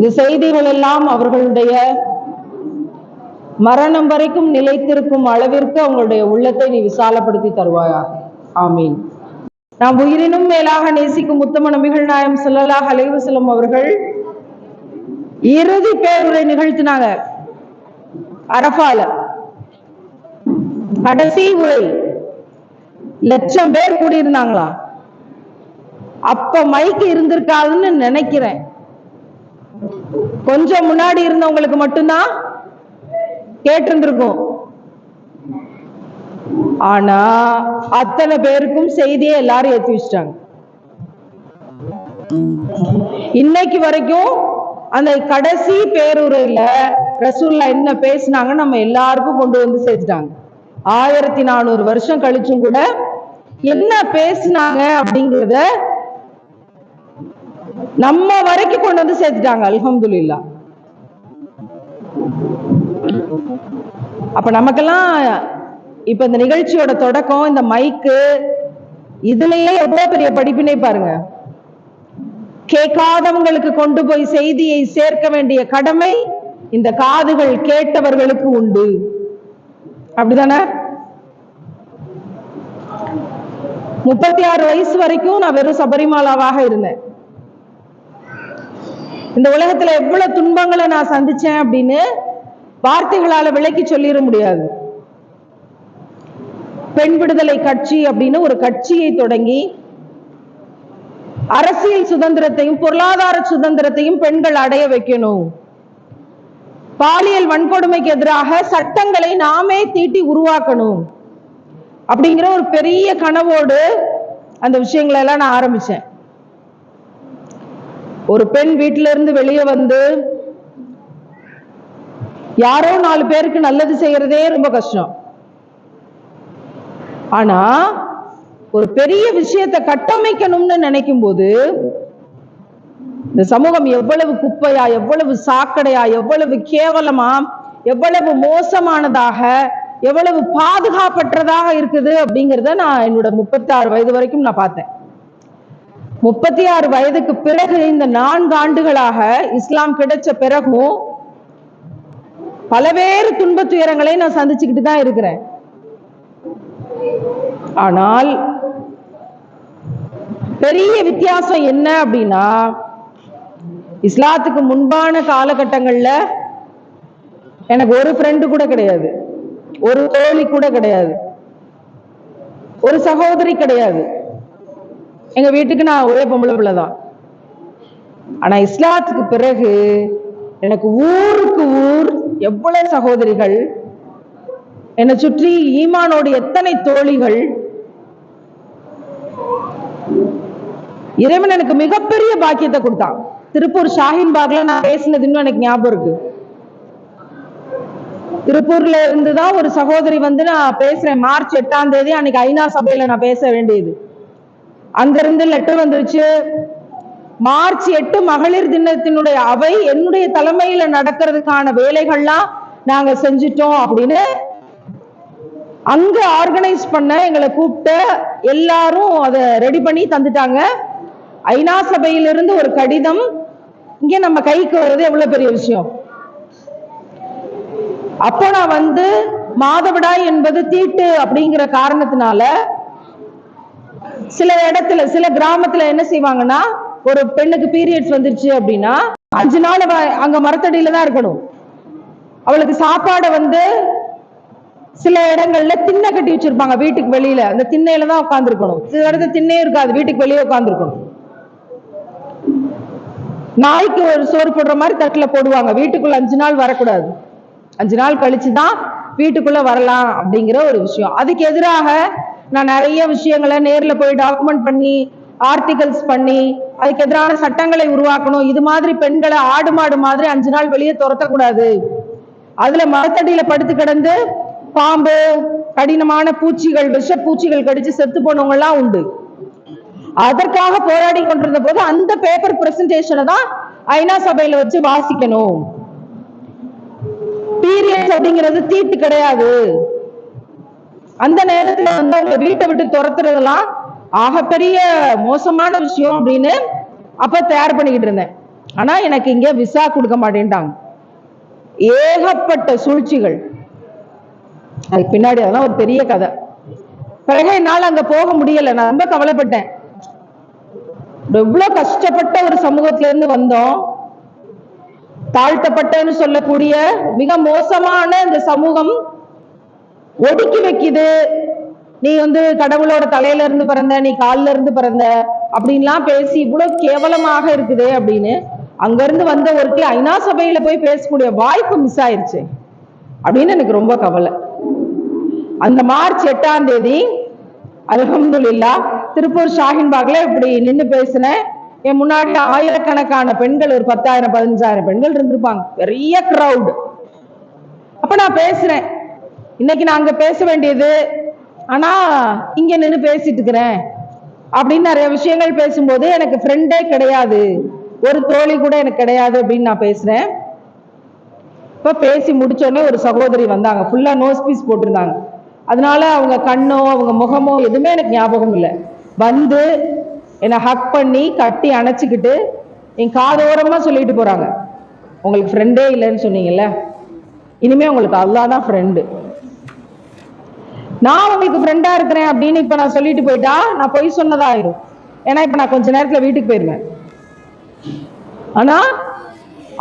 இந்த செய்திகள் எல்லாம் அவர்களுடைய மரணம் வரைக்கும் நிலைத்திருக்கும் அளவிற்கு அவங்களுடைய உள்ளத்தை நீ விசாலப்படுத்தி தருவாயாக. ஆமீன். நாம் உயிரினும் மேலாக நேசிக்கும் உத்தம நபிகள் நாயம் செல்லலாக அலைவு செல்லும் அவர்கள் இறுதி பேருரை நிகழ்த்தினாங்க. அரபால கடைசி உரை. லட்சம் பேர் கூடியிருந்தாங்களா? அப்ப மைக்கு இருந்திருக்காதுன்னு நினைக்கிறேன். கொஞ்சம் முன்னாடி இருந்தவங்களுக்கு மட்டும்தான் கேட்டிருந்திருக்கும். ஆனா அத்தனை பேருக்கும் செய்தியை எல்லாரும் ஏத்தி வச்சிட்டாங்க. இன்னைக்கு வரைக்கும் அந்த கடைசி பேருரையில ரசூல்லா என்ன பேசினாங்க நம்ம எல்லாருக்கும் கொண்டு வந்து சேர்த்துட்டாங்க. ஆயிரத்தி நானூறு வருஷம் கழிச்சும் கூட என்ன பேசினாங்க அப்படிங்கறத நம்ம வரைக்கும் கொண்டு வந்து சேர்த்துட்டாங்க அல்ஹம்துல்லா அப்ப நமக்கெல்லாம் இப்ப இந்த நிகழ்ச்சியோட தொடக்கம் இந்த மைக்கு இதுலயே எவ்வளவு பெரிய படிப்பினை பாருங்க. கேட்காதவங்களுக்கு கொண்டு போய் செய்தியை சேர்க்க வேண்டிய கடமை இந்த காதுகள் கேட்டவர்களுக்கு உண்டு. அப்படிதானே? முப்பத்தி ஆறு வயசு வரைக்கும் நான் வெறும் சபரிமாலாவாக இருந்தேன். இந்த உலகத்துல எவ்வளவு துன்பங்களை நான் சந்திச்சேன் அப்படின்னு வார்த்தைகளால விளக்கி சொல்லிட முடியாது. பெண் விடுதலை கட்சி அப்படின்னு ஒரு கட்சியை தொடங்கி அரசியல் சுதந்திரத்தையும் பொருளாதார சுதந்திரத்தையும் பெண்கள் அடைய வைக்கணும். பாலியல் வன்கொடுமைக்கு எதிராக சட்டங்களை நாமே தீட்டி உருவாக்கணும் அப்படிங்கிற ஒரு பெரிய கனவோடு அந்த விஷயங்களை எல்லாம் நான் ஆரம்பிச்சேன். ஒரு பெண் வீட்டில இருந்து வெளியே வந்து யாரோ நாலு பேருக்கு நல்லது செய்யறதே ரொம்ப கஷ்டம். ஆனா ஒரு பெரிய விஷயத்தை கட்டமைக்கணும்னு நினைக்கும் போது இந்த சமூகம் எவ்வளவு குப்பையா எவ்வளவு சாக்கடையா எவ்வளவு கேவலமா எவ்வளவு மோசமானதாக எவ்வளவு பாதுகாப்பற்றதாக இருக்குது அப்படிங்கிறத நான் என்னோட முப்பத்தி ஆறு வயது வரைக்கும் நான் பார்த்தேன். முப்பத்தி ஆறு வயதுக்கு பிறகு இந்த நான்கு ஆண்டுகளாக இஸ்லாம் கிடைச்ச பிறகும் பலவேறு துன்பத் துயரங்களை நான் சந்திச்சுக்கிட்டு தான் இருக்கிறேன். ஆனால் பெரிய வித்தியாசம் என்ன அப்படின்னா இஸ்லாத்துக்கு முன்பான காலகட்டங்களில் எனக்கு ஒரு ஃப்ரெண்டு கூட கிடையாது. ஒரு தோழி கூட கிடையாது. ஒரு சகோதரி கிடையாது. எங்க வீட்டுக்கு நான் ஒரே பொம்பளை பிள்ளை தான் ஆனா இஸ்லாத்துக்கு பிறகு எனக்கு ஊருக்கு ஊர் எவ்வளவு சகோதரிகள் என்னை சுற்றி ஈமானோடு எத்தனை தோழிகள் இறைவன் எனக்கு மிகப்பெரிய பாக்கியத்தை கொடுத்தான். திருப்பூர் ஷாஹின் பாக்ல நான் பேசினது இன்னும் எனக்கு ஞாபகம் இருக்கு. திருப்பூர்ல இருந்துதான் ஒரு சகோதரி வந்து நான் பேசுறேன். மார்ச் எட்டாம் தேதி அன்னைக்கு ஐநா சபையில நான் பேச வேண்டியது. அங்கிருந்து லெட்டர் வந்துருச்சு. மார்ச் எட்டு மகளிர் தினத்தினுடைய அவை என்னுடைய தலைமையில நடக்கிறதுக்கான வேலைகள்லாம் நாங்க செஞ்சிட்டோம் அப்படின்னு அங்க ஆர்கனைஸ் பண்ண எங்களை கூப்பிட்டு எல்லாரும் அதை ரெடி பண்ணி தந்துட்டாங்க. ஐநா சபையிலிருந்து ஒரு கடிதம். இங்க நம்ம கைக்கு வர்றது எவ்வளவு பெரிய விஷயம்? அப்போ நான் வந்து மாதவிடாய் என்பது தீட்டு அப்படிங்கிற காரணத்தினால சில இடத்துல சில கிராமத்துல என்ன செய்வாங்கன்னா ஒரு பெண்ணுக்கு பீரியட்ஸ் வந்துருச்சு அப்படின்னா அஞ்சு நாள் அவ அங்க மரத்தடியில தான் இருக்கணும். அவளுக்கு சாப்பாடை வந்து சில இடங்கள்ல திண்ணை கட்டி வச்சிருப்பாங்க வீட்டுக்கு வெளியில. அந்த திண்ணையில தான் உட்காந்துருக்கணும் சில இடத்துல திண்ணையும் இருக்காது வீட்டுக்கு வெளியே உட்காந்துருக்கணும் நாய்க்கு ஒரு சோறு போடுற மாதிரி தட்டுல போடுவாங்க. வீட்டுக்குள்ள அஞ்சு நாள் வரக்கூடாது. அஞ்சு நாள் கழிச்சு தான் வீட்டுக்குள்ள வரலாம் அப்படிங்கிற ஒரு விஷயம். அதுக்கு எதிராக நான் நிறைய விஷயங்களை நேரில் போய் டாக்குமெண்ட் பண்ணி ஆர்டிகல்ஸ் பண்ணி அதுக்கு எதிரான சட்டங்களை உருவாக்கணும். இது மாதிரி பெண்களை ஆடு மாடு மாதிரி அஞ்சு நாள் வெளியே துரத்தக்கூடாது. அதுல மரத்தடியில படுத்து கிடந்து பாம்பு கடினமான பூச்சிகள் விஷ பூச்சிகள் கடிச்சு செத்து போனவங்க எல்லாம் உண்டு. அதற்காக போராடி கொண்டிருந்த போது அந்த பேப்பர் பிரசன்டேஷனை தான் ஐநா சபையில வச்சு வாசிக்கணும். பீரியட்ஸ் அப்படிங்கிறது தீட்டு கிடையாது. அந்த நேரத்துல வந்து அவங்க வீட்டை விட்டு துரத்துறதெல்லாம் ஆகப்பெரிய மோசமான விஷயம் அப்படின்னு அப்ப தயார் பண்ணிக்கிட்டு இருந்தேன். ஆனா எனக்கு இங்க விசா கொடுக்க மாட்டேன்ட்டாங்க. ஏகப்பட்ட சூழ்ச்சிகள். அதுக்கு பின்னாடி அதெல்லாம் ஒரு பெரிய கதை. பிறகு என்னால அங்க போக முடியல. நான் ரொம்ப கவலைப்பட்டேன். எவ்வளவு கஷ்டப்பட்ட ஒரு சமூகத்துல இருந்து வந்தோம். தாழ்த்தப்பட்டன்னு சொல்லக்கூடிய மிக மோசமான இந்த சமூகம் ஒடுக்கி வைக்குது. நீ வந்து கடவுளோட தலையில இருந்து பிறந்த நீ கால்ல இருந்து பிறந்த அப்படின்லாம் பேசி இவ்வளவு கேவலமாக இருக்குது அப்படின்னு அங்கிருந்து வந்த ஒருக்கு ஐநா சபையில போய் பேசக்கூடிய வாய்ப்பு மிஸ் ஆயிருச்சு அப்படின்னு எனக்கு ரொம்ப கவலை. அந்த மார்ச் எட்டாம் தேதி அலகம்துல்லா திருப்பூர் ஷாஹின்பாக்ல இப்படி நின்று பேசினேன் என் முன்னாடி ஆயிரக்கணக்கான பெண்கள் ஒரு பத்தாயிரம் பதினஞ்சாயிரம் பெண்கள் இருந்திருப்பாங்க. பெரிய க்ரௌடு அப்ப நான் பேசுறேன். இன்னைக்கு நான் அங்க பேச வேண்டியது. ஆனா இங்க நின்று பேசிட்டு இருக்கிறேன். அப்படின்னு நிறைய விஷயங்கள் பேசும்போது எனக்கு ஃப்ரெண்டே கிடையாது. ஒரு தோழி கூட எனக்கு கிடையாது அப்படின்னு நான் பேசுறேன். இப்ப பேசி முடிச்ச ஒரு சகோதரி வந்தாங்க. ஃபுல்லா நோஸ் பீஸ் போட்டிருந்தாங்க. அதனால அவங்க கண்ணோ அவங்க முகமோ எதுவுமே எனக்கு ஞாபகம் இல்லை. வந்து என்னை ஹக் பண்ணி கட்டி அணைச்சிக்கிட்டு என் காதோரமா சொல்லிட்டு போறாங்க. உங்களுக்கு ஃப்ரெண்டே இல்லைன்னு சொன்னீங்கல்ல. இனிமே உங்களுக்கு அல்லாஹ் தான் ஃப்ரெண்டு நான் உங்களுக்கு ஃப்ரெண்டா இருக்கிறேன் அப்படின்னு இப்ப நான் சொல்லிட்டு போயிட்டா நான் பொய் சொன்னதாயிரும். ஏன்னா இப்ப நான் கொஞ்ச நேரத்துல வீட்டுக்கு போயிருவேன் ஆனா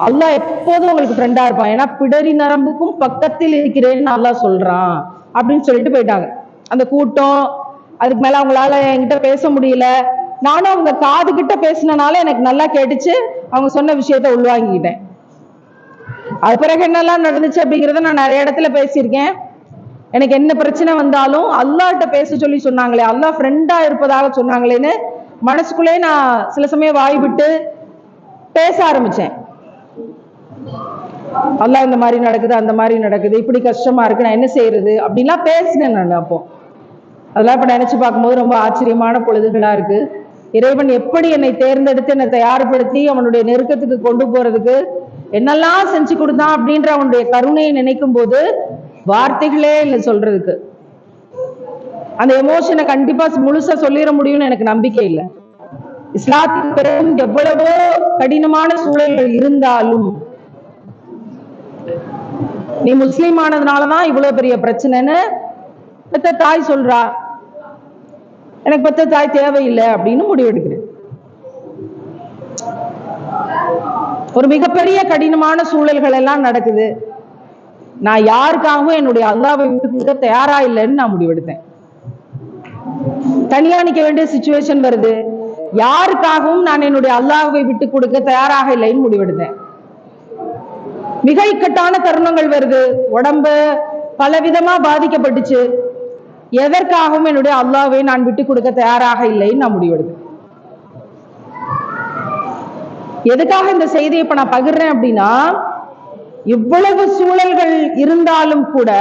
அல்லா எப்போதும் உங்களுக்கு ஃப்ரெண்டா இருப்பான். ஏன்னா பிடரி நரம்புக்கும் பக்கத்தில் இருக்கிறேன்னு நல்லா சொல்றான். அப்படின்னு சொல்லிட்டு போயிட்டாங்க. அந்த கூட்டம் அதுக்கு மேல அவங்களால என்கிட்ட பேச முடியல. நானும் அவங்க காது கிட்ட பேசினனால எனக்கு நல்லா கேட்டுச்சு. அவங்க சொன்ன விஷயத்த உள்வாங்கிக்கிட்டேன். அது பிறகு என்னெல்லாம் நடந்துச்சு அப்படிங்கறத நான் நிறைய இடத்துல பேசியிருக்கேன். எனக்கு என்ன பிரச்சனை வந்தாலும் அல்லாஹ்ட்ட பேச சொல்லி சொன்னாங்களே அல்லா ஃப்ரெண்டா இருப்பதாக சொன்னாங்களேன்னு மனசுக்குள்ளே நான் சில சமயம் வாய் விட்டு பேச ஆரம்பிச்சேன். அல்லா இந்த மாதிரி நடக்குது அந்த மாதிரி நடக்குது இப்படி கஷ்டமா இருக்கு நான் என்ன செய்யறது அப்படின்லாம் பேசினேன் நான் அப்போ. அதெல்லாம் இப்போ நினைச்சு பார்க்கும்போது ரொம்ப ஆச்சரியமான பொழுதுகளா இருக்கு. இறைவன் எப்படி என்னை தேர்ந்தெடுத்து என்னை தயார்படுத்தி அவனுடைய நெருக்கத்துக்கு கொண்டு போறதுக்கு என்னெல்லாம் செஞ்சு கொடுத்தான் அப்படின்ற அவனுடைய கருணையை நினைக்கும் போது வார்த்தைகளே இல்லை சொல்றதுக்கு. அந்த எமோஷனை கண்டிப்பா முழுசா சொல்லிட முடியும்னு எனக்கு நம்பிக்கை இல்லை. இஸ்லாத்தின் பிறகும் எவ்வளவோ கடினமான சூழல்கள் இருந்தாலும் நீ முஸ்லீம் ஆனதுனாலதான் இவ்வளவு பெரிய பிரச்சனைன்னு பெத்த தாய் சொல்றா. எனக்கு பெத்த தாய் தேவையில்லை அப்படின்னு முடிவெடுக்கிறேன். ஒரு மிகப்பெரிய கடினமான சூழல்கள் எல்லாம் நடக்குது. நான் யாருக்காகவும் என்னுடைய அல்லாவை விட்டு கொடுக்க தயாரா இல்லைன்னு நான் முடிவெடுத்தேன். தனியா நிக்க வேண்டிய சுச்சுவேஷன் வருது. யாருக்காகவும் நான் என்னுடைய அல்லாவை விட்டு கொடுக்க தயாராக இல்லைன்னு முடிவெடுத்தேன். மிக இக்கட்டான தருணங்கள் வருது. உடம்பு பலவிதமா பாதிக்கப்பட்டுச்சு. எதற்காகவும் என்னுடைய அல்லாவை நான் விட்டு கொடுக்க தயாராக இல்லைன்னு நான் முடிவெடுத்தேன். எதுக்காக இந்த செய்தியை இப்ப நான் பகிர்றேன் அப்படின்னா இவ்வளவு சூழல்கள் இருந்தாலும் கூட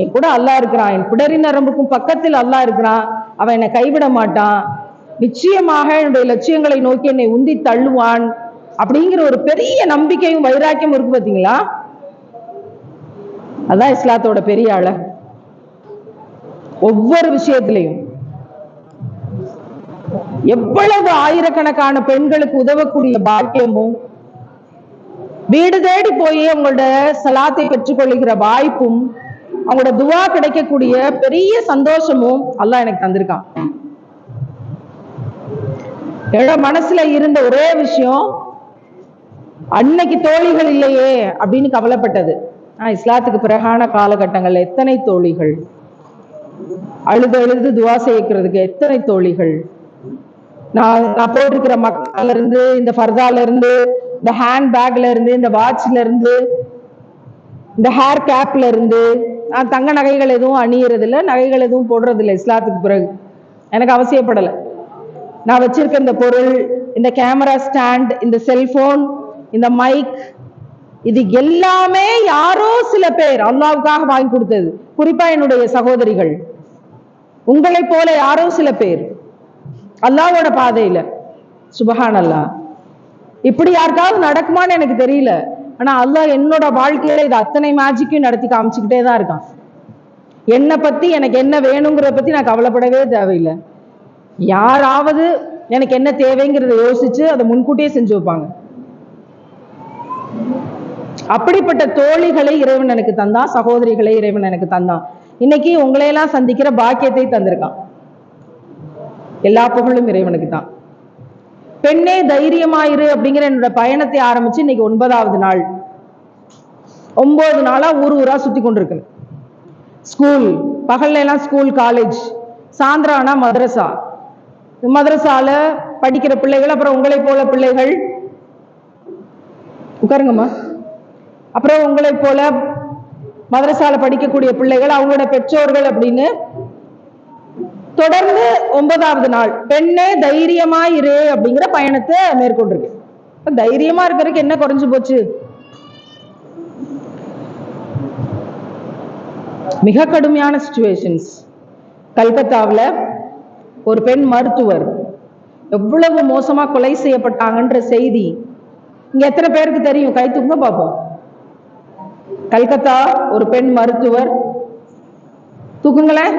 என் கூட அல்லாஹ் இருக்கிறான் என் பிடரி நரம்புக்கும் பக்கத்தில் அல்லாஹ் இருக்கிறான் அவன் என்னை கைவிட மாட்டான். நிச்சயமாக என்னுடைய லட்சியங்களை நோக்கி என்னை உந்தி தள்ளுவான். அப்படிங்கிற ஒரு பெரிய நம்பிக்கையும் வைராக்கியம் இருக்கு பார்த்தீங்களா அதான் இஸ்லாத்தோட பெரிய அழகு ஒவ்வொரு விஷயத்திலையும். எவ்வளவு ஆயிரக்கணக்கான பெண்களுக்கு உதவக்கூடிய பாக்கியமும் வீடு தேடி போய் அவங்களோட சலாத்தை பெற்றுக்கொள்ளுகிற வாய்ப்பும் அவங்களோட துவா கிடைக்கக்கூடிய பெரிய சந்தோஷமும் அல்லாஹ் எனக்கு தந்திருக்கான். என்னோட மனசுல இருந்த ஒரே விஷயம் அன்னைக்கு தோழிகள் இல்லையே அப்படின்னு கவலைப்பட்டது. ஆஹ் இஸ்லாத்துக்கு பிறகான காலகட்டங்கள்ல எத்தனை தோழிகள்? அழுது அழுது துவா செய்யக்கிறதுக்கு எத்தனை தோழிகள்? நான் நான் போட்டிருக்கிற மக்கள்ல இருந்து இந்த ஃபர்தால இருந்து இந்த ஹேண்ட் பேக்ல இருந்து இந்த வாட்ச்ல இருந்து இந்த ஹேர் கேப்ல இருந்து நான் தங்க நகைகள் எதுவும் அணியறது இல்லை நகைகள் எதுவும் போடுறது இல்லை இஸ்லாத்துக்கு பிறகு. எனக்கு அவசியப்படலை. நான் வச்சிருக்க இந்த பொருள் இந்த கேமரா ஸ்டாண்ட் இந்த செல்போன் இந்த மைக் இது எல்லாமே யாரோ சில பேர் அல்லாவுக்காக வாங்கி கொடுத்தது. குறிப்பா என்னுடைய சகோதரிகள். உங்களைப் போல யாரோ சில பேர். அல்லாவோட பாதையில. சுபஹான் அல்லாஹ் இப்படி யாருக்காவது நடக்குமான்னு எனக்கு தெரியல. ஆனா அல்லாஹ் என்னோட வாழ்க்கையில இது அத்தனை மேஜிக்கையும் நடத்தி காமிச்சுக்கிட்டே தான் இருக்கான். என்னை பத்தி எனக்கு என்ன வேணுங்கிறத பத்தி நான் கவலைப்படவே தேவையில்லை. யாராவது எனக்கு என்ன தேவைங்கிறத யோசிச்சு அதை முன்கூட்டியே செஞ்சு வைப்பாங்க. அப்படிப்பட்ட தோழிகளை இறைவன் எனக்கு தந்தான் சகோதரிகளை இறைவன் எனக்கு தந்தான். இன்னைக்கு உங்களையெல்லாம் சந்திக்கிற பாக்கியத்தை தந்திருக்கான். எல்லா புகழும் இறைவனுக்கு தான். பெண்ணே தைரியமாயிரு அப்படிங்கிற என்னோட பயணத்தை ஆரம்பிச்சு இன்னைக்கு ஒன்பதாவது நாள். ஒன்பது நாளா ஊர் ஊரா சுத்தி கொண்டிருக்கேன் ஸ்கூல் பகல்ல எல்லாம் ஸ்கூல் காலேஜ் சாயந்தரானா மதரசா. மதரசால படிக்கிற பிள்ளைகள் அப்புறம் உங்களை போல பிள்ளைகள். உட்காருங்கம்மா. அப்புறம் உங்களை போல மதரசால படிக்கக்கூடிய பிள்ளைகள் அவங்களோட பெற்றோர்கள் அப்படின்னு தொடர்ந்து ஒன்பதாவது நாள். பெண்ணே தைரியமா இரு அப்படிங்கிற பயணத்தை மேற்கொண்டிருக்கு. தைரியமா இருக்கிறதுக்கு என்ன குறைஞ்சு போச்சு? மிக கடுமையான சுச்சுவேஷன்ஸ் கல்கத்தாவில் ஒரு பெண் மருத்துவர் எவ்வளவு மோசமா கொலை செய்யப்பட்டாங்கன்ற செய்தி இங்க எத்தனை பேருக்கு தெரியும்? கை தூங்க பார்ப்போம். கல்கத்தா ஒரு பெண் மருத்துவர். தூக்குங்களேன்.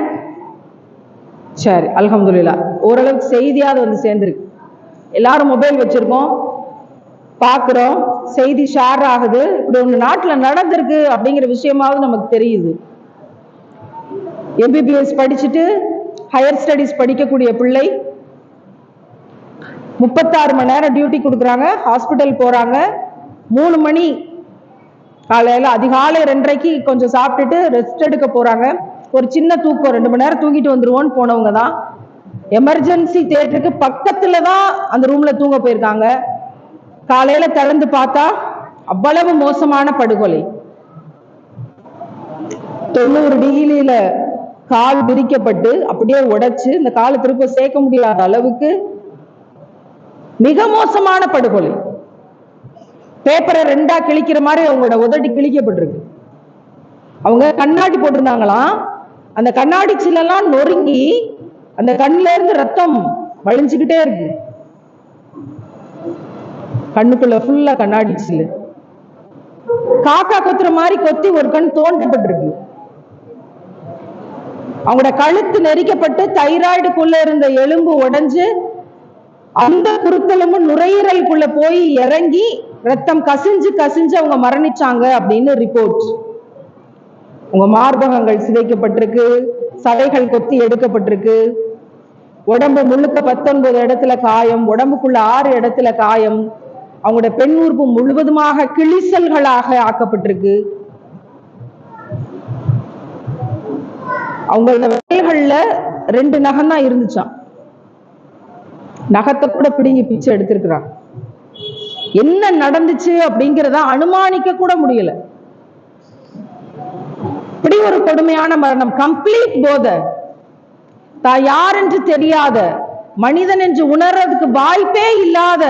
சரி அலமதுல்லா ஓரளவுக்கு செய்தியாவது வந்து சேர்ந்துருக்கு. எல்லாரும் மொபைல் வச்சுருக்கோம். பார்க்குறோம் செய்தி ஷேர் ஆகுது. இப்படி ஒன்று நாட்டில் நடந்திருக்கு அப்படிங்கிற விஷயமாவது நமக்கு தெரியுது. எம்பிபிஎஸ் படிச்சுட்டு ஹையர் ஸ்டடீஸ் படிக்கக்கூடிய பிள்ளை. முப்பத்தாறு மணி நேரம் டியூட்டி கொடுக்குறாங்க. ஹாஸ்பிட்டல் போகிறாங்க மூணு மணி காலையில் அதிகாலை ரெண்டரைக்கு கொஞ்சம் சாப்பிட்டுட்டு ரெஸ்ட் எடுக்க போகிறாங்க ஒரு சின்ன தூக்கம் ரெண்டு மணி நேரம் தூங்கிட்டு வந்துருவோன்னு போனவங்க தான். எமர்ஜென்சி தேட்டருக்கு பக்கத்துல தான் அந்த ரூம்ல தூங்க போயிருக்காங்க. காலையில திறந்து பார்த்தா அவ்வளவு மோசமான படுகொலை. தொண்ணூறு டிகிரியில கால் விரிக்கப்பட்டு அப்படியே உடைச்சு இந்த காலை திருப்ப சேர்க்க முடியாத அளவுக்கு மிக மோசமான படுகொலை. பேப்பரை ரெண்டா கிழிக்கிற மாதிரி அவங்களோட உதடி கிழிக்கப்பட்டிருக்கு. அவங்க கண்ணாடி போட்டிருந்தாங்களாம். அந்த கண்ணாடி சிலெல்லாம் நொறுங்கி அந்த கண்ணுல இருந்து ரத்தம் வழிஞ்சுக்கிட்டே இருக்கு. கண்ணுக்குள்ள ஃபுல்லா கண்ணாடி சில்லு காக்கா கொத்துற மாதிரி கொத்தி ஒரு கண் தோண்டப்பட்டிருக்கு. அவங்களோட கழுத்து நெரிக்கப்பட்டு தைராய்டுக்குள்ள இருந்த எலும்பு உடைஞ்சு அந்த குருத்தலமும் நுரையீரலுக்குள்ள போய் இறங்கி ரத்தம் கசிஞ்சு கசிஞ்சு அவங்க மரணிச்சாங்க அப்படின்னு ரிப்போர்ட் உங்க மார்பகங்கள் சிதைக்கப்பட்டிருக்கு சதைகள் கொத்தி எடுக்கப்பட்டிருக்கு. உடம்பு முழுக்க பத்தொன்பது இடத்துல காயம் உடம்புக்குள்ள ஆறு இடத்துல காயம் அவங்களோட பெண் உறுப்பு முழுவதுமாக கிழிசல்களாக ஆக்கப்பட்டிருக்கு. அவங்களோட விரல்கள்ல ரெண்டு நகம் தான் இருந்துச்சாம். நகத்தை கூட பிடுங்கி பிச்சை எடுத்திருக்கிறான் என்ன நடந்துச்சு அப்படிங்கிறத அனுமானிக்க கூட முடியல. அப்படி ஒரு கொடுமையான மரணம்? கம்ப்ளீட் போதை. தான் யார் என்று தெரியாத மனிதன் என்று உணர்றதுக்கு வாய்ப்பே இல்லாத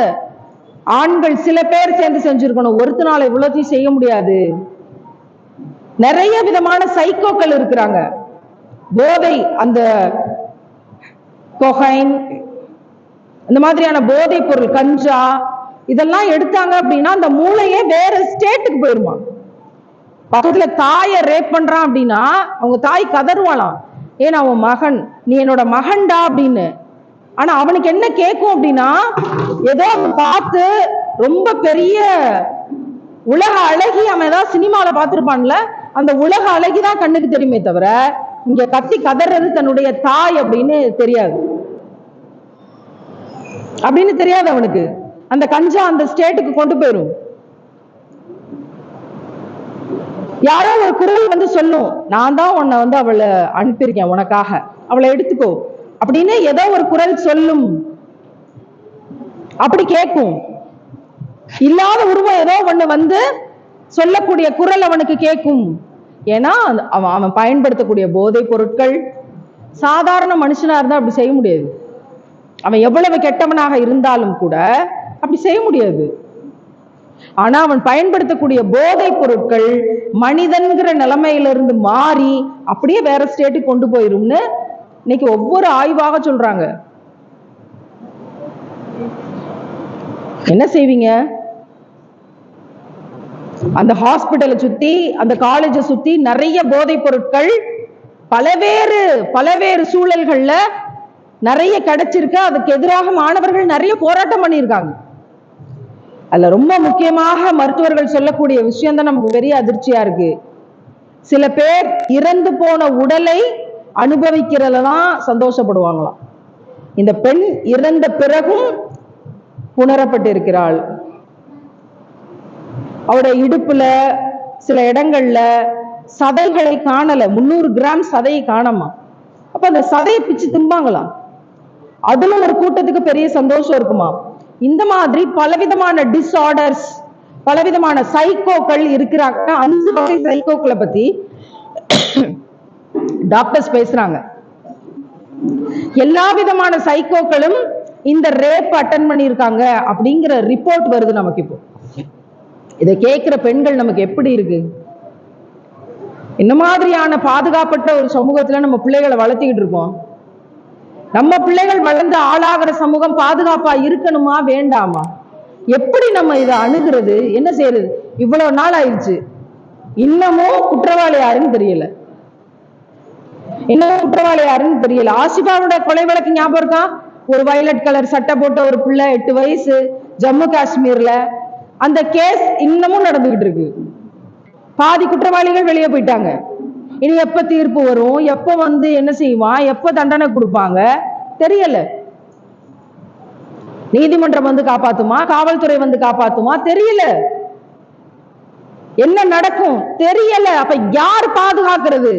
ஆண்கள் சில பேர் சேர்ந்து செஞ்சிருக்கணும். ஒருத்தனால இவ்வளோத்தையும் செய்ய முடியாது. நிறைய விதமான சைக்கோக்கள் இருக்கிறாங்க. போதை அந்த கொகைன் இந்த மாதிரியான போதைப் பொருள் கஞ்சா இதெல்லாம் எடுத்தாங்க அப்படின்னா அந்த மூளையே வேற ஸ்டேட்டுக்கு போயிருமா? பக்கத்துல தாயை ரேப் பண்றான் அப்படின்னா அவங்க தாய் கதறுவாளாம். ஏன்னா அவன் மகன் நீ என்னோட மகன்டா அப்படின்னு. ஆனா அவனுக்கு என்ன கேட்கும் அப்படின்னா ஏதோ பார்த்து ரொம்ப பெரிய உலக அழகி அவன் ஏதாவது சினிமால பார்த்துருப்பான்ல அந்த உலக அழகி தான் கண்ணுக்கு தெரியுமே தவிர இங்க கத்தி கதறது தன்னுடைய தாய் அப்படின்னு தெரியாது. அப்படின்னு தெரியாது அவனுக்கு. அந்த கஞ்சா அந்த ஸ்டேட்டுக்கு கொண்டு போயிரும். யாரோ ஒரு குரல் வந்து சொல்லும். நான் தான் உன்னை வந்து அவளை அனுப்பியிருக்கேன் உனக்காக. அவளை எடுத்துக்கோ. அப்படின்னு ஏதோ ஒரு குரல் சொல்லும். அப்படி கேட்கும். இல்லாத உருவம் ஏதோ ஒண்ணு வந்து சொல்லக்கூடிய குரல் அவனுக்கு கேட்கும். ஏன்னா அந்த- அவன் அவன் பயன்படுத்தக்கூடிய போதைப் பொருட்கள். சாதாரண மனுஷனா இருந்தா அப்படி செய்ய முடியாது. அவன் எவ்வளவு கெட்டவனாக இருந்தாலும் கூட அப்படி செய்ய முடியாது. ஆனா அவன் பயன்படுத்தக்கூடிய போதைப் பொருட்கள் மனிதன்கிற நிலைமையிலிருந்து மாறி அப்படியே வேற ஸ்டேட்டுக்கு கொண்டு போயிரும்னு இன்னைக்கு ஒவ்வொரு ஆய்வாக சொல்றாங்க. என்ன செய்வீங்க? அந்த ஹாஸ்பிட்டலை சுத்தி அந்த காலேஜை சுத்தி நிறைய போதைப் பொருட்கள் பலவேறு பலவேறு சூழல்கள்ல நிறைய கிடைச்சிருக்கு. அதுக்கு எதிராக மாணவர்கள் நிறைய போராட்டம் பண்ணியிருக்காங்க. அதுல ரொம்ப முக்கியமாக மருத்துவர்கள் சொல்லக்கூடிய விஷயம் தான் நமக்கு பெரிய அதிர்ச்சியா இருக்கு. சில பேர் இறந்து போன உடலை அனுபவிக்கிறதுல தான் சந்தோஷப்படுவாங்களாம். இந்த பெண் இறந்த பிறகும் உணரப்பட்டிருக்கிறாள் அவருடைய இடுப்புல சில இடங்கள்ல சதைகளை காணல. முந்நூறு கிராம் சதையை காணாமா. அப்ப அந்த சதையை பிச்சு திம்பாங்களாம். அதுல ஒரு கூட்டத்துக்கு பெரிய சந்தோஷம் இருக்குமா இந்த மாதிரி பலவிதமான டிஸ்ஆர்டர்ஸ் பலவிதமான சைக்கோக்கள் இருக்கிறாங்க. அந்த வகை சைக்கோக்களை பத்தி டாக்டர்ஸ் பேசுறாங்க. எல்லா விதமான சைக்கோக்களும் இந்த ரேப் அட்டன் பண்ணியிருக்காங்க அப்படிங்கிற ரிப்போர்ட் வருது நமக்கு இப்போ. இதை கேட்கிற பெண்கள் நமக்கு எப்படி இருக்கு? இந்த மாதிரியான பாதுகாப்பற்ற ஒரு சமூகத்துல நம்ம பிள்ளைகளை வளர்த்திக்கிட்டு இருக்கோம். நம்ம பிள்ளைகள் வளர்ந்து ஆளாகிற சமூகம் பாதுகாப்பா இருக்கணுமா வேண்டாமா? எப்படி நம்ம இதை அணுகிறது? என்ன செய்யறது? இவ்வளவு நாள் ஆயிடுச்சு. இன்னமும் குற்றவாளி யாருன்னு தெரியல. இன்னமும் குற்றவாளி யாருன்னு தெரியல. ஆசிபாவோட கொலை வழக்கு ஞாபகம் இருக்கா? ஒரு வயலட் கலர் சட்டை போட்ட ஒரு பிள்ளை எட்டு வயசு ஜம்மு காஷ்மீர்ல. அந்த கேஸ் இன்னமும் நடந்துகிட்டு இருக்கு. பாதி குற்றவாளிகள் வெளியே போயிட்டாங்க. இனி எப்ப தீர்ப்பு வரும்? எப்ப வந்து என்ன செய்வான் எப்ப தண்டனை கொடுப்பாங்க? தெரியல. நீதிமன்றம் வந்து காப்பாத்துமா? காவல்துறை வந்து காப்பாத்துமா? தெரியல. என்ன நடக்கும்? தெரியல. அப்ப யார் பாதுகாக்கிறது?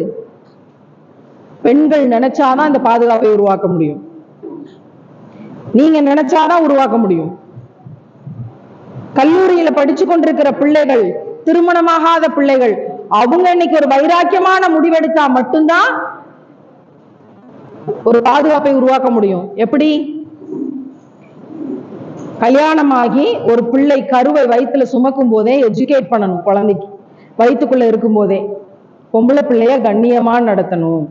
பெண்கள் நினைச்சாதான் இந்த பாதுகாப்பை உருவாக்க முடியும். நீங்க நினைச்சாதான் உருவாக்க முடியும். கல்லூரியில படிச்சு கொண்டிருக்கிற பிள்ளைகள் திருமணமாகாத பிள்ளைகள் அவங்க இன்னைக்கு ஒரு வைராக்கியமான முடிவெடுத்தா மட்டும்தான் ஒரு பாதுகாப்பை உருவாக்க முடியும். எப்படி? கல்யாணமாகி ஒரு பிள்ளை கருவை வயித்துல சுமக்கும் போதே எஜுகேட் பண்ணணும் குழந்தைக்கு. வயிற்றுக்குள்ள இருக்கும் போதே பொம்பளை பிள்ளைய கண்ணியமா நடத்தணும்.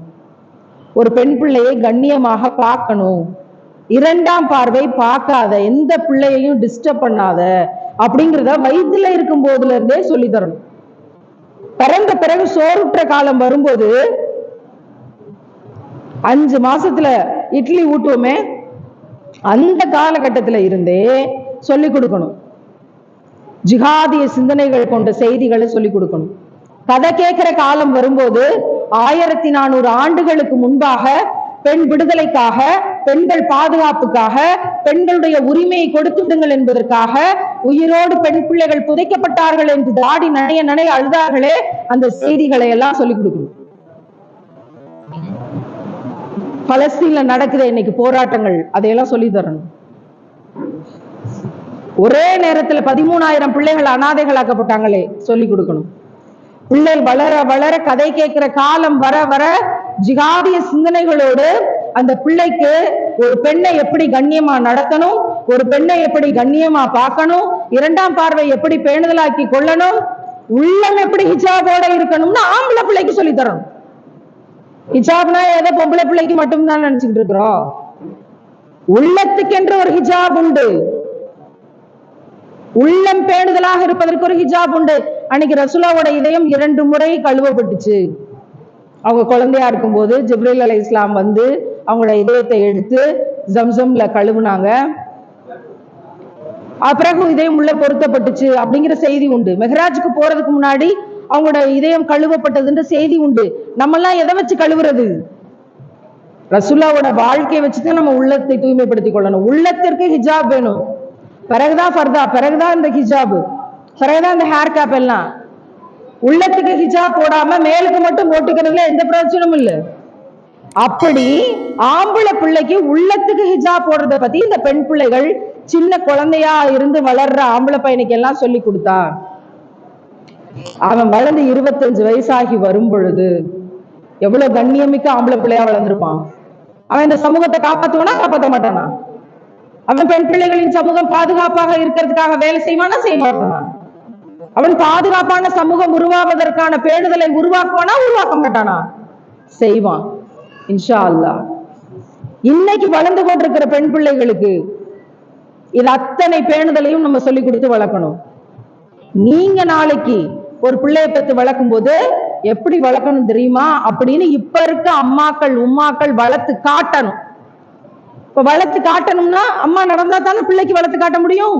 ஒரு பெண் பிள்ளையை கண்ணியமாக பார்க்கணும். இரண்டாம் பார்வை பார்க்காத எந்த பிள்ளையையும் டிஸ்டர்ப் பண்ணாத அப்படிங்கிறத வயிற்றுல இருக்கும் போதுல இருந்தே சொல்லி தரணும். பிறந்த பிறகு சோறுற்ற காலம் வரும்போது அஞ்சு மாசத்துல இட்லி ஊட்டுவோமே அந்த காலகட்டத்துல இருந்தே சொல்லி கொடுக்கணும். ஜிகாதிய சிந்தனைகள் கொண்ட செய்திகளை சொல்லி கொடுக்கணும். கதை கேட்கிற காலம் வரும்போது ஆயிரத்தி நானூறு ஆண்டுகளுக்கு முன்பாக பெண் விடுதலைக்காக பெண்கள் பாதுகாப்புக்காக பெண்களுடைய உரிமையை கொடுத்து விடுங்கள் என்பதற்காக உயிரோடு பெண் பிள்ளைகள் புதைக்கப்பட்டார்கள் என்று தாடி நனைய நனைய அழுதார்களே அந்த செய்திகளை எல்லாம் சொல்லிக் கொடுக்கணும். பலஸ்தீன்ல நடக்குது இன்னைக்கு போராட்டங்கள் அதையெல்லாம் சொல்லி தரணும். ஒரே நேரத்துல பதிமூணாயிரம் பிள்ளைகள் அனாதைகளாக்கப்பட்டாங்களே சொல்லி கொடுக்கணும். பிள்ளைகள் வளர வளர கதை கேட்கிற காலம் வர வர ஜிகாதிய சிந்தனைகளோடு அந்த பிள்ளைக்கு ஒரு பெண்ணை எப்படி கண்ணியமா நடத்தணும் ஒரு பெண்ணை எப்படி கண்ணியமா பார்க்கணும் இரண்டாம் பார்வை எப்படி பேணுதலாக்கி கொள்ளணும் உள்ளம் எப்படி ஹிஜாபோட இருக்கணும்னு ஆம்பளை பிள்ளைக்கு சொல்லி தரணும். ஹிஜாப்னா ஏதோ பொம்பளை பிள்ளைக்கு மட்டும்தான் நினைச்சுக்கிட்டு இருக்கிறோம். உள்ளத்துக்கென்று ஒரு ஹிஜாப் உண்டு. உள்ளம் பேணுதலாக இருப்பதற்கு ஒரு ஹிஜாப் உண்டு. அன்னைக்கு ரசுலாவோட இதயம் இரண்டு முறை கழுவப்பட்டுச்சு. அவங்க குழந்தையா இருக்கும்போது ஜிப்ரீல் அலை இஸ்லாம் வந்து அவங்களோட இதயத்தை எடுத்து ஜம்சம்ல கழுவுனாங்க. பிறகு இதயம் உள்ள பொருத்தப்பட்டுச்சு அப்படிங்கிற செய்தி உண்டு. மெஹராஜுக்கு போறதுக்கு முன்னாடி அவங்களோட இதயம் கழுவப்பட்டதுன்ற செய்தி உண்டு. நம்ம எல்லாம் எதை வச்சு கழுவுறது? ரசுல்லாவோட வாழ்க்கையை வச்சுதான் நம்ம உள்ளத்தை தூய்மைப்படுத்திக் கொள்ளணும். உள்ளத்திற்கு ஹிஜாப் வேணும். பிறகுதான் ஃபர்தா பிறகுதான் இந்த ஹிஜாப் பிறகுதான் இந்த ஹேர் கேப் எல்லாம். உள்ளத்துக்கு ஹிஜாப் போடாம மேலுக்கு மட்டும் போட்டுக்கிறதுல எந்த பிரயோஜனமும் இல்ல. அப்படி ஆம்பளை பிள்ளைக்கு உள்ளத்துக்கு ஹிஜாப் போடுறத பத்தி இந்த பெண் பிள்ளைகள் சின்ன குழந்தையா இருந்து வளர்ற ஆம்பளை பையனுக்கு எல்லாம் சொல்லி கொடுத்தா? அவன் வளர்ந்து இருபத்தஞ்சு வயசாகி வரும் பொழுது எவ்வளவு கண்ணியமிக்க ஆம்பளை பிள்ளையா வளர்ந்துருப்பான்? அவன் இந்த சமூகத்தை காப்பாத்துவானா காப்பாத்த மாட்டானா? அவன் பெண் பிள்ளைகளின் சமூகம் பாதுகாப்பாக இருக்கிறதுக்காக வேலை செய்வானா செய்ய மாட்டானா? அவன் பாதுகாப்பான சமூகம் உருவாவதற்கான பேணுதலை உருவாக்குவானா உருவாக்க மாட்டானா? செய்வான். இன்ஷா அல்லா இன்னைக்கு வளர்ந்து கொண்டிருக்கிற பெண் பிள்ளைகளுக்கு இது அத்தனை பேணுதலையும் நம்ம சொல்லி கொடுத்து வளர்க்கணும். நீங்க நாளைக்கு ஒரு பிள்ளைய பெற்று வளர்க்கும் போது எப்படி வளர்க்கணும் தெரியுமா? அப்படின்னு இப்ப இருக்க அம்மாக்கள் உம்மாக்கள் வளர்த்து காட்டணும். இப்ப வளர்த்து காட்டணும்னா அம்மா நடந்தா தானே பிள்ளைக்கு வளர்த்து காட்ட முடியும்?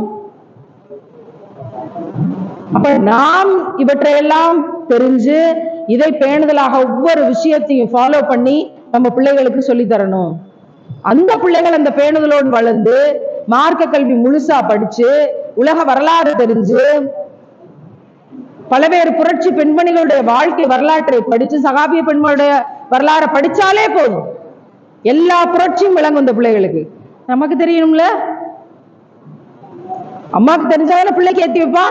அப்ப நாம் இவற்றையெல்லாம் தெரிஞ்சு இதை பேணுதலாக ஒவ்வொரு விஷயத்தையும் ஃபாலோ பண்ணி நம்ம பிள்ளைகளுக்கு சொல்லி தரணும். அந்த பிள்ளைகள் அந்த பேணுதலோடு வளர்ந்து மார்க்க கல்வி முழுசா படிச்சு உலக வரலாறு தெரிஞ்சு பலவேறு புரட்சி பெண்மணிகளுடைய வாழ்க்கை வரலாற்றை படிச்சு சகாபிய பெண்களுடைய வரலாறை படிச்சாலே போதும். எல்லா புரட்சியும் விளங்கும் இந்த பிள்ளைகளுக்கு. நமக்கு தெரியணும்ல? அம்மாவுக்கு தெரிஞ்சாதான பிள்ளைக்கு ஏத்தி வைப்பா?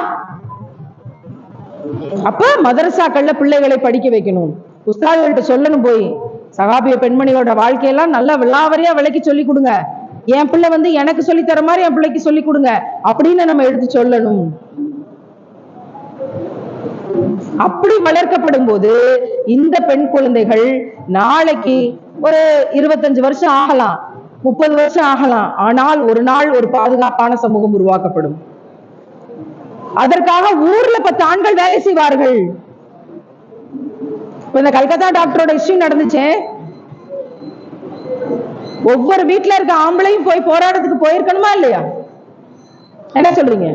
அப்ப மதரசாக்கள்ல பிள்ளைகளை படிக்க வைக்கணும். உஸ்தாதுகள்கிட்ட சொல்லணும் போய். சகாபிய பெண்மணிகளோட வாழ்க்கையெல்லாம் நல்லா விளாவரியா விளக்கி சொல்லி கொடுங்க. என் பிள்ளை வந்து எனக்கு சொல்லி தர மாதிரி என் பிள்ளைக்கு சொல்லி கொடுங்க. அப்படின்னு நம்ம எடுத்து சொல்லணும். அப்படி வளர்க்கப்படும் போது இந்த பெண் குழந்தைகள் நாளைக்கு ஒரு இருபத்தஞ்சு வருஷம் ஆகலாம். முப்பது வருஷம் ஆகலாம். ஆனால் ஒரு நாள் ஒரு பாதுகாப்பான சமூகம் உருவாக்கப்படும். அதற்காக ஊர்ல பத்து ஆண்கள் வேலை செய்வார்கள். இந்த கல்கத்தா டாக்டரோட இஷ்யூ நடந்துச்சே. ஒவ்வொரு வீட்டுல இருக்க ஆம்பளையும் போய் போராட்டத்துக்கு போயிருக்கணுமா இல்லையா? என்ன சொல்றீங்க?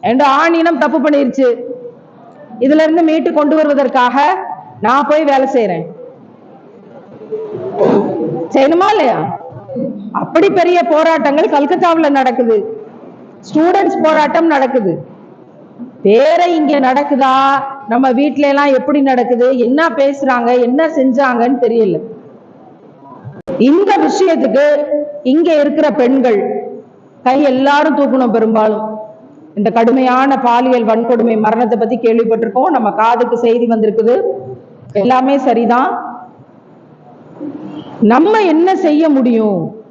என்ற ஆணினம் தப்பு பண்ணிருச்சு. இதுல இருந்து மீட்டு கொண்டு வருவதற்காக நான் போய் வேலை செய்யறேன் செய்யணுமா இல்லையா? அப்படி பெரிய போராட்டங்கள் கல்கத்தாவில் நடக்குது. ஸ்டூடெண்ட்ஸ் போராட்டம் நடக்குது. வேற இங்க நடக்குதா? நம்ம வீட்ல எல்லாம் எப்படி நடக்குது? என்ன பேசுறாங்க? என்ன செஞ்சாங்கன்னு தெரியல. இந்த விஷயத்துக்கு இங்க இருக்கிற பெண்கள் கை எல்லாரும் தூக்கணும் பெரும்பாலும். இந்த கடுமையான பாலியல் வன்கொடுமை மரணத்தை பத்தி கேள்விப்பட்டிருக்கோம். நம்ம காதுக்கு செய்தி வந்திருக்குது. எல்லாமே சரிதான். நம்ம என்ன செய்ய முடியும்?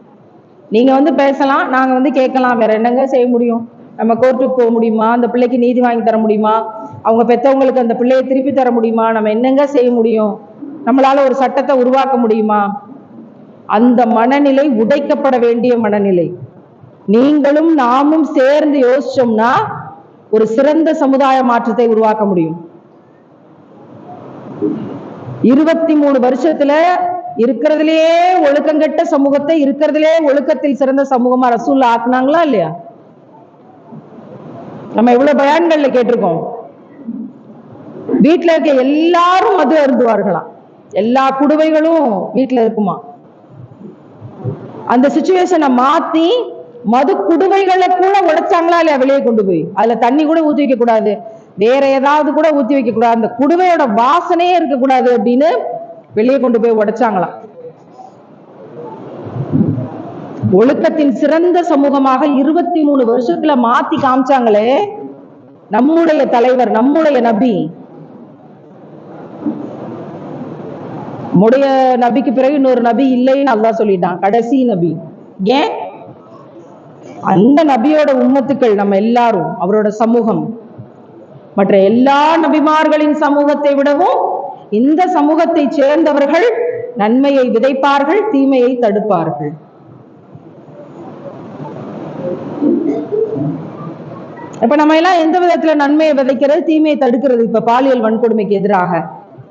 நீங்க வந்து பேசலாம் நாங்க வந்து கேட்கலாம். வேற என்னங்க செய்ய முடியும்? நம்ம கோர்ட்டுக்கு போக முடியுமா? அந்த பிள்ளைக்கு நீதி வாங்கி தர முடியுமா? அவங்க பெற்றவங்களுக்கு அந்த பிள்ளையை திருப்பி தர முடியுமா? நம்ம என்னங்க செய்ய முடியும்? நம்மளால ஒரு சட்டத்தை உருவாக்க முடியுமா? அந்த மனநிலை உடைக்கப்பட வேண்டிய மனநிலை. நீங்களும் நாமும் சேர்ந்து யோசிச்சோம்னா ஒரு சிறந்த சமுதாய மாற்றத்தை உருவாக்க முடியும். இருபத்தி மூணு வருஷத்துல இருக்கிறதுலயே ஒழுக்கங்கெட்ட சமூகத்தை இருக்கிறதுலயே ஒழுக்கத்தில் சிறந்த சமூகமா ரசூல்ல ஆக்குனாங்களா இல்லையா? நம்ம எவ்வளவு பயான்கள்ல கேட்டிருக்கோம். வீட்டுல இருக்க எல்லாரும் மது அருந்துவார்களாம். எல்லா குடுவைகளும் வீட்டுல இருக்குமா? அந்த சுச்சுவேஷனை மாத்தி மது குடுவைகளை கூட உடைச்சாங்களா இல்லையா வெளியே கொண்டு போய்? அதுல தண்ணி கூட ஊத்தி வைக்க கூடாது. வேற ஏதாவது கூட ஊத்தி வைக்க கூடாது. அந்த குடுவையோட வாசனையே இருக்க கூடாது அப்படின்னு வெளியே கொண்டு போய் உடைச்சாங்களாம். ஒழுக்கத்தின் சிறந்த சமூகமாக இருபத்தி மூணு வருஷத்துல மாத்தி காமிச்சாங்களே. நம்முடைய தலைவர் நம்முடைய நபி. முடைய நபிக்கு பிறகு இன்னொரு நபி இல்லைன்னு அல்லா சொல்லிட்டான். கடைசி நபி. ஏன்? அந்த நபியோட உம்மத்துக்கள் நம்ம எல்லாரும் அவரோட சமூகம். மற்ற எல்லா நபிமார்களின் சமூகத்தை விடவும் இந்த சமூகத்தை சேர்ந்தவர்கள் நன்மையை விதைப்பார்கள் தீமையை தடுப்பார்கள். இப்ப நம்ம எல்லாம் எந்த விதத்துல நன்மையை விதைக்கிறது தீமையை தடுக்கிறது? இப்ப பாலியல் வன்கொடுமைக்கு எதிராக.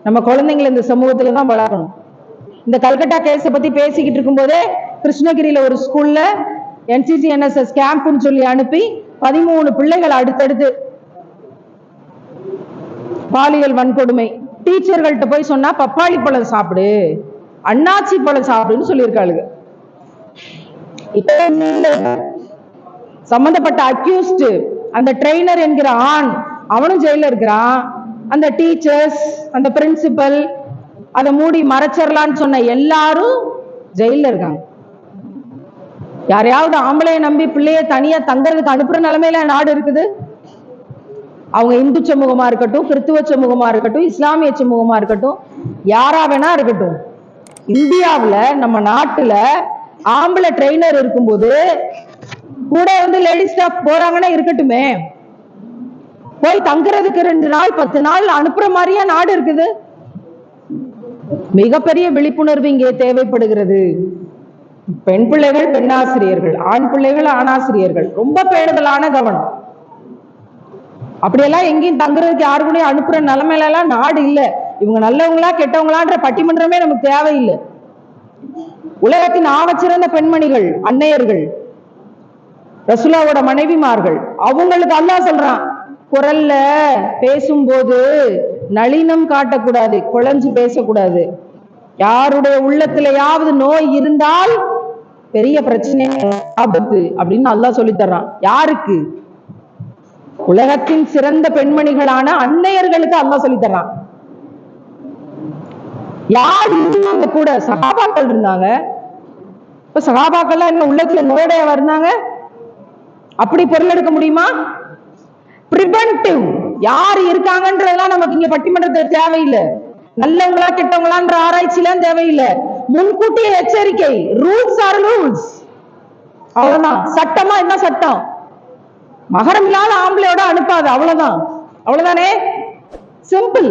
நம்ம குழந்தைங்களை இந்த சமூகத்துல தான் வளர்க்கணும். இந்த கல்கட்டா கேஸை பத்தி பேசிக்கிட்டு இருக்கும்போதே கிருஷ்ணகிரியில ஒரு ஸ்கூல்ல என்சிசி என்எஸ்எஸ் கேம்ப்னு சொல்லி அனுப்பி பதிமூணு பிள்ளைகள் அடுத்தடுத்து பாலியல் வன்கொடுமை. டீச்சர்கள்ட்ட போய் சொன்னா பப்பாளி பழம் சாப்பிடு அண்ணாச்சி பழம் சாப்பிடுன்னு சொல்லியிருக்காளுங்க. இப்ப சம்பந்தப்பட்ட அக்யூஸ்ட் அந்த ட்ரெய்னர் என்கிற ஆண் அவனும் ஜெயில இருக்கிறான். அந்த டீச்சர்ஸ் அந்த பிரின்சிபல் அதை மூடி மறைச்சிடலான்னு சொன்ன எல்லாரும் ஜெயில இருக்காங்க. யாரையாவது ஆம்பளைய நம்பி பிள்ளைய தனியா தங்கறதுக்கு அனுப்புற நிலைமையில நாடு இருக்குது. அவங்க இந்து சமூகமா இருக்கட்டும் கிறித்துவ சமூகமா இருக்கட்டும் இஸ்லாமிய சமூகமா இருக்கட்டும் யாரா வேணா இருக்கட்டும். இந்தியாவில் நம்ம நாட்டுல ஆம்பளை ட்ரெயினர் இருக்கும்போது கூட வந்து லேடிஸ் ஸ்டாஃப் போறாங்கன்னா இருக்கட்டுமே. போய் தங்குறதுக்கு ரெண்டு நாள் பத்து நாள் அனுப்புற மாதிரியா நாடு இருக்குது. மிகப்பெரிய விழிப்புணர்வு இங்கே தேவைப்படுகிறது. பெண் பிள்ளைகள் பெண்ணாசிரியர்கள் ஆண் பிள்ளைகள் ஆணாசிரியர்கள். ரொம்ப பேணுதலான கவனம். அப்படியெல்லாம் எங்கேயும் தங்குறதுக்கு யாரு கூட அனுப்புற நிலைமையில எல்லாம் நாடு இல்லை. இவங்க நல்லவங்களா கெட்டவங்களான்ற பட்டிமன்றமே நமக்கு தேவையில்லை. உலகத்தின் ஆவச்சிறந்த பெண்மணிகள் அன்னையர்கள் ரசுலாவோட மனைவிமார்கள் அவங்களுக்கு அல்லாஹ் சொல்றான் குரல்ல பேசும்போது நளினம் காட்டக்கூடாது குழஞ்சு பேசக்கூடாது. யாருடைய உள்ளத்திலேயாவது நோய் இருந்தால் பெரிய பிரச்சனை ஆபத்து அப்படின்னு நல்லா சொல்லித்தர்றான் யாருக்கு? உலகத்தின் சிறந்த பெண்மணிகளான அன்னையர்களுக்கு அல்லா சொல்லித்தர்றான் யார் இருந்தாங்க கூட சகாபாக்கள் இருந்தாங்க. இப்ப சகாபாக்கள்லாம் என்ன உள்ளத்துல நோயடைய வந்தாங்க அப்படி பொருள் எடுக்க முடியுமா? ப்ரிவென்டிவ் யார் இருக்காங்கன்றதெல்லாம் நமக்கு இங்க பட்டிமன்றத்தில் தேவையில்லை. நல்லவங்களா கெட்டவங்களான்ற ஆராய்ச்சிலாம் தேவையில்லை. முன்கூட்டிய எச்சரிக்கை. ரூல்ஸ் ஆர் ரூல்ஸ் அவ்வளவுதான். சட்டமா என்ன சட்டம்? மகரம் இல்லாத ஆம்பளையோட அனுப்பாது. அவ்வளவுதான். அவ்வளவுதானே? சிம்பிள்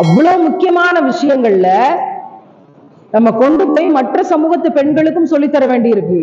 அவ்வளவு முக்கியமான விஷயங்கள்ல நம்ம கொண்டு போய் மற்ற சமூகத்து பெண்களுக்கும் சொல்லித்தர வேண்டியிருக்கு.